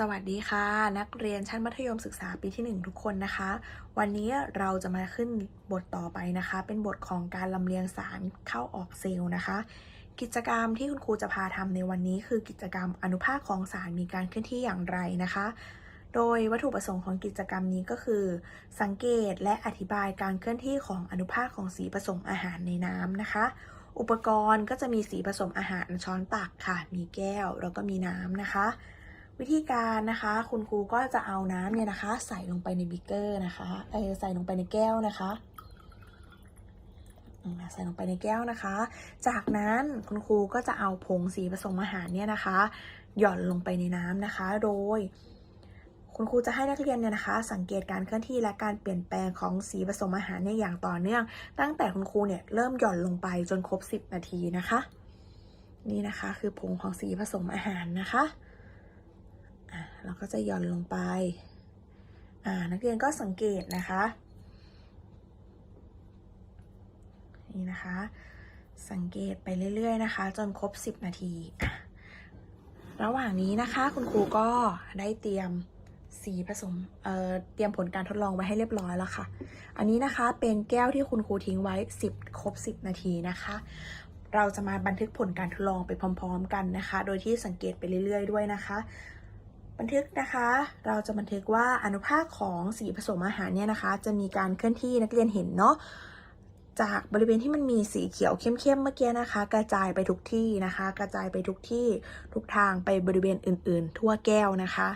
สวัสดีค่ะ นักเรียนชั้นมัธยมศึกษาปีที่ 1 ทุกคนนะคะ วันนี้เราจะมาขึ้นบทต่อไปนะคะ เป็นบทของการลำเลียงสารเข้าออกเซลล์นะคะ กิจกรรมที่คุณครูจะพาทำในวันนี้คือกิจกรรมอนุภาคของสารมีการเคลื่อนที่อย่างไรนะคะ โดยวัตถุประสงค์ของกิจกรรมนี้ก็คือ สังเกตและอธิบายการเคลื่อนที่ของอนุภาคของสีผสมอาหารในน้ำนะคะ อุปกรณ์ก็จะมีสีผสมอาหารช้อนตักค่ะ มีแก้วแล้วก็มีน้ำนะคะ วิธีการนะคะ คุณครูก็จะเอาน้ำเนี่ยนะคะ ใส่ลงไปในบิกเกอร์นะคะเออใส่ลงไปในแก้วนะคะใส่ลงไปในแก้วนะคะ จากนั้นคุณครูก็จะเอาผงสีผสมอาหารเนี่ยนะคะ หย่อนลงไปในน้ำนะคะ โดย คุณครูจะให้นักเรียนเนี่ยนะคะ สังเกตการเคลื่อนที่และการเปลี่ยนแปลงของสีผสมอาหารเนี่ยอย่างต่อเนื่อง ตั้งแต่คุณครูเนี่ยเริ่มหย่อนลงไปจนครบ 10 นาทีนะคะ นี่นะคะคือผงของสีผสมอาหารนะคะ เราก็จะหย่อนลงไปอ่านักเรียนก็สังเกตนะคะนี่นะคะ สังเกตไปเรื่อย ๆ นะคะ จนครบ 10 นาที ระหว่างนี้นะคะคุณครูก็ได้เตรียมสีผสมเเตรียมผลการทดลองไว้ให้เรียบร้อยแล้วค่ะ อันนี้นะคะเป็นแก้วที่คุณครูทิ้งไว้ 10 ครบ 10 นาทีนะคะ เราจะมาบันทึกผลการทดลองไปพร้อม ๆ กันนะคะ โดยที่สังเกตไปเรื่อย ๆ ด้วยนะคะ บันทึกนะคะ เราจะบันทึกว่าอนุภาคของสีผสมอาหารเนี่ยนะคะ จะมีการเคลื่อนที่นักเรียนเห็นเนาะจากบริเวณที่มันมีสีเขียวเข้มๆเมื่อกี้นะคะ กระจายไปทุกที่นะคะ กระจายไปทุกที่ทุกทางไปบริเวณอื่น ๆ ทั่วแก้วนะคะ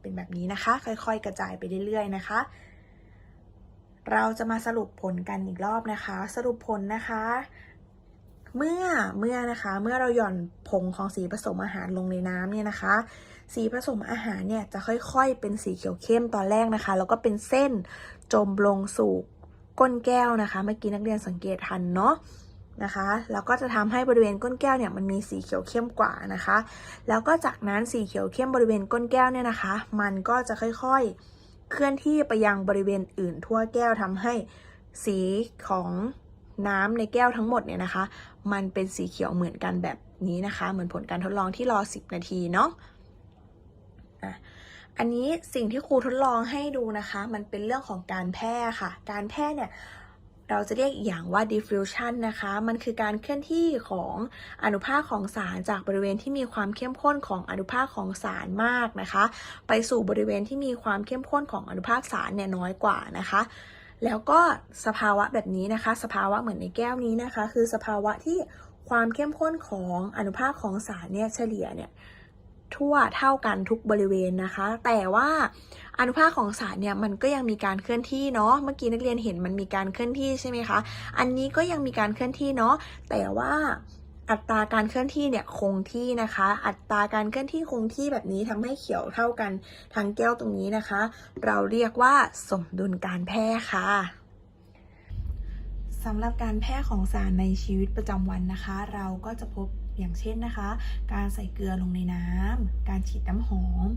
เป็นแบบนี้นะคะ ค่อยๆ กระจายไปเรื่อย ๆ นะคะ เราจะมาสรุปผลกันอีกรอบนะคะ สรุปผลนะคะ เมื่อเมื่อนะคะเมื่อเราหย่อนผงของสีผสมอาหารลงในน้ำเนี่ยนะคะ สีผสมอาหารเนี่ยจะค่อยๆ เป็นสีเขียวเข้มตอนแรกนะคะ แล้วก็เป็นเส้นจมลงสู่ก้นแก้วนะคะ เมื่อกี้นักเรียนสังเกตทันเนาะนะคะแล้วก็จะทำให้บริเวณก้นแก้วเนี่ยมันมีสีเขียวเข้มกว่านะคะ แล้วก็จากนั้นสีเขียวเข้มบริเวณก้นแก้วเนี่ยนะคะ มันก็จะค่อยๆเคลื่อนที่ไปยังบริเวณอื่นทั่วแก้วทำให้สีของ น้ำในแก้วทั้งหมดเนี่ยนะคะ มันเป็นสีเขียวเหมือนกันแบบนี้นะคะ เหมือนผลการทดลองที่รอ 10 นาทีเนาะอะอันนี้สิ่งที่ครูทดลองให้ดูนะคะ มันเป็นเรื่องของการแพร่ค่ะ การแพร่เนี่ยเราจะเรียกอีกอย่างว่า diffusion นะคะ มันคือการเคลื่อนที่ของอนุภาคของสารจากบริเวณที่มีความเข้มข้นของอนุภาคของสารมากนะคะ ไปสู่บริเวณที่มีความเข้มข้นของอนุภาคสารเนี่ยน้อยกว่านะคะ แล้วก็สภาวะแบบนี้นะคะ สภาวะเหมือนในแก้วนี้นะคะ คือสภาวะที่ความเข้มข้นของอนุภาคของสารเนี่ยเฉลี่ยเนี่ยทั่วเท่ากันทุกบริเวณนะคะ แต่ว่าอนุภาคของสารเนี่ยมันก็ยังมีการเคลื่อนที่เนาะเมื่อกี้นักเรียนเห็นมันมีการเคลื่อนที่ใช่ไหมคะ อันนี้ก็ยังมีการเคลื่อนที่เนาะแต่ว่า อัตราการเคลื่อนที่เนี่ยคงที่นะคะ อัตราการเคลื่อนที่คงที่แบบนี้ทำให้เขียวเท่ากันทั้งแก้วตรงนี้นะคะ เราเรียกว่าสมดุลการแพร่ค่ะสำหรับการแพร่ของสารในชีวิตประจำวันนะคะ เราก็จะพบอย่างเช่นนะคะ การใส่เกลือลงในน้ำ การฉีดน้ำหอม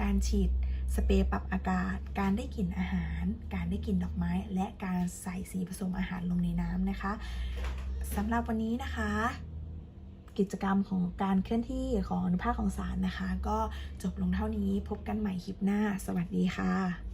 การฉีดสเปรย์ปรับอากาศ การได้กลิ่นอาหาร การได้กลิ่นดอกไม้ และการใส่สีผสมอาหารลงในน้ำนะคะสำหรับวันนี้นะคะ กิจกรรมของการเคลื่อนที่ของอนุภาคของสารนะคะ ก็จบลงเท่านี้พบกันใหม่คลิปหน้า สวัสดีค่ะ